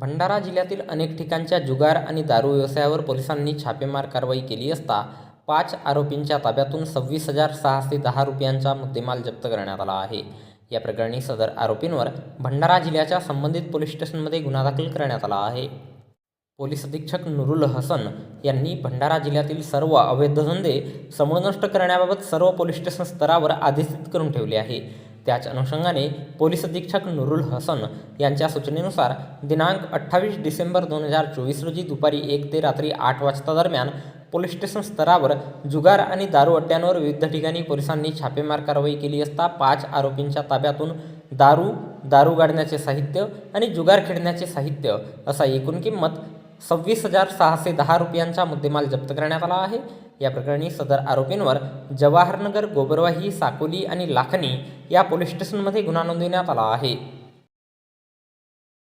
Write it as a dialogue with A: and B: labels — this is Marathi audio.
A: भंडारा जिल्ह्यातील अनेक ठिकाणच्या जुगार आणि दारू व्यवसायावर पोलिसांनी छापेमार कारवाई केली असता पाच आरोपींच्या ताब्यातून सव्वीस हजार सहाशे दहा रुपयांचा मुद्देमाल जप्त करण्यात आला आहे. या प्रकरणी सदर आरोपींवर भंडारा जिल्ह्याच्या संबंधित पोलीस स्टेशनमध्ये गुन्हा दाखल करण्यात आला आहे. पोलीस अधीक्षक नुरुल हसन यांनी भंडारा जिल्ह्यातील सर्व अवैध धंदे समूळ नष्ट करण्याबाबत सर्व पोलीस स्टेशन स्तरावर आदेशित करून ठेवले आहे. त्याच अनुषंगाने पोलीस अधीक्षक नुरुल हसन यांच्या सूचनेनुसार दिनांक अठ्ठावीस डिसेंबर दोन हजार चोवीस रोजी दुपारी एक ते रात्री आठ वाजता दरम्यान पोलीस स्टेशन स्तरावर जुगार आणि दारू अड्ड्यांवर विविध ठिकाणी पोलिसांनी छापेमार कारवाई केली असता पाच आरोपींच्या ताब्यातून दारू दारू गाडण्याचे साहित्य आणि जुगार खेळण्याचे साहित्य असा एकूण किंमत सव्वीस हजार सहाशे दहा रुपयांचा मुद्देमाल जप्त करण्यात आला आहे. या प्रकरणी सदर आरोपींवर जवाहरनगर गोबरवाही साकोली आणि लाखनी या पोलीस स्टेशनमध्ये गुन्हा नोंदवण्यात आला आहे.